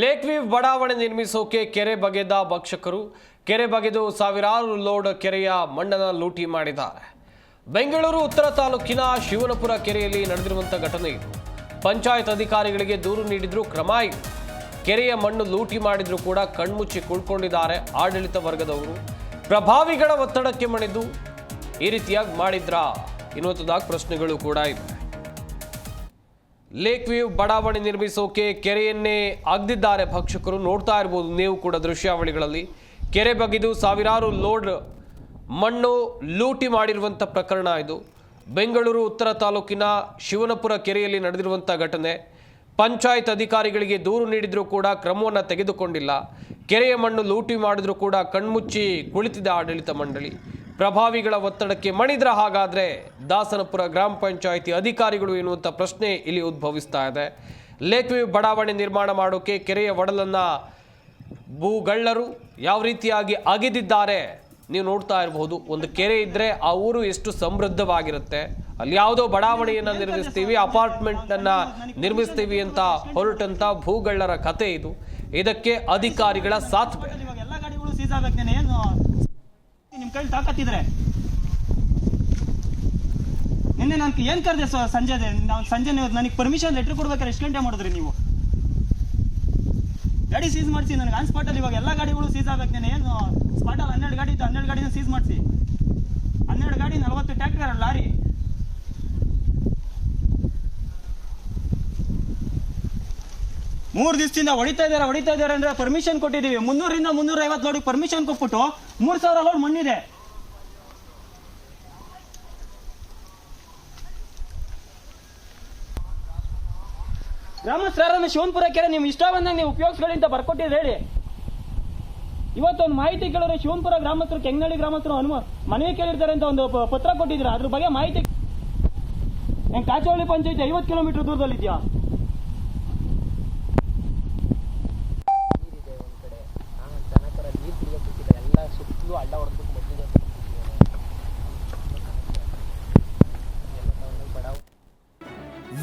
Lake view ಬಡಾವಣೆ ನಿರ್ಮಿಸೋಕೆ ಕೆರೆ ಬಗೆದ ಭಕ್ಷಕರು, ಕೆರೆ ಬಗೆದು ಸಾವಿರಾರು ಲೋಡ್ ಕೆರೆಯ ಮಣ್ಣನ್ನು ಲೂಟಿ ಮಾಡಿದ್ದಾರೆ. ಬೆಂಗಳೂರು ಉತ್ತರ ತಾಲೂಕಿನ ಶಿವನಪುರ ಕೆರೆಯಲ್ಲಿ ನಡೆದಿರುವಂಥ ಘಟನೆ ಇದು. ಪಂಚಾಯತ್ ಅಧಿಕಾರಿಗಳಿಗೆ ದೂರು ನೀಡಿದ್ರೂ ಕ್ರಮ ಇದು ಕೆರೆಯ ಮಣ್ಣು ಲೂಟಿ ಮಾಡಿದ್ರೂ ಕೂಡ ಕಣ್ಮುಚ್ಚಿ ಕುಳ್ಕೊಂಡಿದ್ದಾರೆ ಆಡಳಿತ ವರ್ಗದವರು. ಪ್ರಭಾವಿಗಳ ಒತ್ತಡಕ್ಕೆ ಮಣಿದು ಈ ರೀತಿಯಾಗಿ ಮಾಡಿದ್ರಾ? ಎನ್ನುವಂಥದ್ದಾಗಿ ಪ್ರಶ್ನೆಗಳು ಕೂಡ ಇದೆ ಲೇಕ್ ವ್ಯೂ ಬಡಾವಣೆ ನಿರ್ಮಿಸೋಕೆ ಕೆರೆಯನ್ನೇ ಅಗ್ದಿದ್ದಾರೆ ಭಕ್ಷಕರು. ನೋಡ್ತಾ ಇರ್ಬೋದು ನೀವು ಕೂಡ ದೃಶ್ಯಾವಳಿಗಳಲ್ಲಿ. ಕೆರೆ ಬಗೆದು ಸಾವಿರಾರು ಲೋಡ್ ಮಣ್ಣು ಲೂಟಿ ಮಾಡಿರುವಂಥ ಪ್ರಕರಣ ಇದು. ಬೆಂಗಳೂರು, ಉತ್ತರ ತಾಲೂಕಿನ ಶಿವನಪುರ ಕೆರೆಯಲ್ಲಿ ನಡೆದಿರುವಂಥ ಘಟನೆ. ಪಂಚಾಯತ್ ಅಧಿಕಾರಿಗಳಿಗೆ ದೂರು ನೀಡಿದರೂ ಕೂಡ ಕ್ರಮವನ್ನು ತೆಗೆದುಕೊಂಡಿಲ್ಲ. ಕೆರೆಯ ಮಣ್ಣು ಲೂಟಿ ಮಾಡಿದರೂ ಕೂಡ ಕಣ್ಮುಚ್ಚಿ ಕುಳಿತಿದೆ ಆಡಳಿತ ಮಂಡಳಿ. ಪ್ರಭಾವಿಗಳ ಒತ್ತಡಕ್ಕೆ ಮಣಿದ್ರ ಹಾಗಾದರೆ ದಾಸನಪುರ ಗ್ರಾಮ ಪಂಚಾಯಿತಿ ಅಧಿಕಾರಿಗಳು ಎನ್ನುವಂಥ ಪ್ರಶ್ನೆ ಇಲ್ಲಿ ಉದ್ಭವಿಸ್ತಾ ಇದೆ. ಲೇಕ್ವಿ ಬಡಾವಣೆ ನಿರ್ಮಾಣ ಮಾಡೋಕೆ ಕೆರೆಯ ಒಡಲನ್ನು ಭೂಗಳ್ಳರು ಯಾವ ರೀತಿಯಾಗಿ ಅಗೆದಿದ್ದಾರೆ ನೀವು ನೋಡ್ತಾ ಇರಬಹುದು. ಒಂದು ಕೆರೆ ಇದ್ದರೆ ಆ ಊರು ಎಷ್ಟು ಸಮೃದ್ಧವಾಗಿರುತ್ತೆ. ಅಲ್ಲಿ ಯಾವುದೋ ಬಡಾವಣೆಯನ್ನು ನಿರ್ಮಿಸ್ತೀವಿ ಅಪಾರ್ಟ್ಮೆಂಟನ್ನು ನಿರ್ಮಿಸ್ತೀವಿ ಅಂತ ಹೊರಟಂಥ ಭೂಗಳ್ಳರ ಕತೆ ಇದು. ಇದಕ್ಕೆ ಅಧಿಕಾರಿಗಳ ಸಾಥ್ ಬೇಕು. ಇವಾಗ ಎಲ್ಲ ಗಾಡಿಗಳು ಸೀಸ್ ಏನು ನಿಮ್ ಕೈಲಿ ತಾಕತ್ತಿದ್ರೆ. ನಿನ್ನೆ ನಾನು ಏನ್ ಕರೆದೆ ಸಂಜೆ ನಾವು ಸಂಜೆ ನನಗೆ ಪರ್ಮಿಷನ್ ಲೆಟರ್ ಕೊಡ್ಬೇಕಾದ್ರೆ ಎಷ್ಟು ಗಂಟೆ ಮಾಡಿದ್ರಿ ನೀವು? ಗಾಡಿ ಸೀಸ್ ಮಾಡಿಸಿ, ನನಗೆ ಆನ್ ಸ್ಪಾಟಲ್ಲಿ ಇವಾಗ ಎಲ್ಲ ಗಾಡಿಗಳು ಸೀಸ್ ಆಗ್ತಾನೆ ಏನು ಸ್ಪಾಟಲ್ಲಿ ಹನ್ನೆರಡು ಗಾಡಿ ಇತ್ತು, ಹನ್ನೆರಡು ಗಾಡಿನ ಸೀಸ್ ಮಾಡಿಸಿ. ಹನ್ನೆರಡು ಗಾಡಿ ನಲವತ್ತು ಟ್ಯಾಕ್ಟರ್ ಲಾರಿ. ಮೂರು ದಿವಸದಿಂದ ಹೊಡಿತಾ ಇದ್ದಾರೆ ಹೊಡಿತಾ ಇದ್ದಾರೆ ಅಂದ್ರೆ ಪರ್ಮಿಷನ್ ಕೊಟ್ಟಿದೀವಿ ಮುನ್ನೂರಿಂದ ಮುನ್ನೂರ ಐವತ್ತು ಲೋಡಿಗೆ ಪರ್ಮಿಷನ್ ಕೊಟ್ಬಿಟ್ಟು ಮೂರು ಸಾವಿರ ಲೋಡ್ ಮಣ್ಣಿದೆ. ಗ್ರಾಮಸ್ಥರನ್ನು ಶಿವನ್ಪುರ ಕೆರೆ, ನೀವು ಇಷ್ಟ ಬಂದಾಗ ನೀವು ಉಪಯೋಗಿಸ್ಕೊಳ್ಳಿ ಅಂತ ಬರ್ಕೊಟ್ಟಿದ್ರೆ ಹೇಳಿ. ಇವತ್ತೊಂದು ಮಾಹಿತಿ ಕೇಳಿದ್ರೆ ಶಿವನ್ಪುರ ಗ್ರಾಮಸ್ಥರು ಕೆಂಗನಳ್ಳಿ ಗ್ರಾಮಸ್ಥರು ಅನುಮ ಮನವಿ ಕೇಳಿರ್ತಾರೆ ಅಂತ ಒಂದು ಪತ್ರ ಕೊಟ್ಟಿದ್ರೆ. ಅದ್ರ ಬಗ್ಗೆ ಮಾಹಿತಿ ಕಾಚವಳ್ಳಿ ಪಂಚಾಯತಿ ಐವತ್ತು ಕಿಲೋಮೀಟರ್ ದೂರದಲ್ಲಿದ್ಯಾ?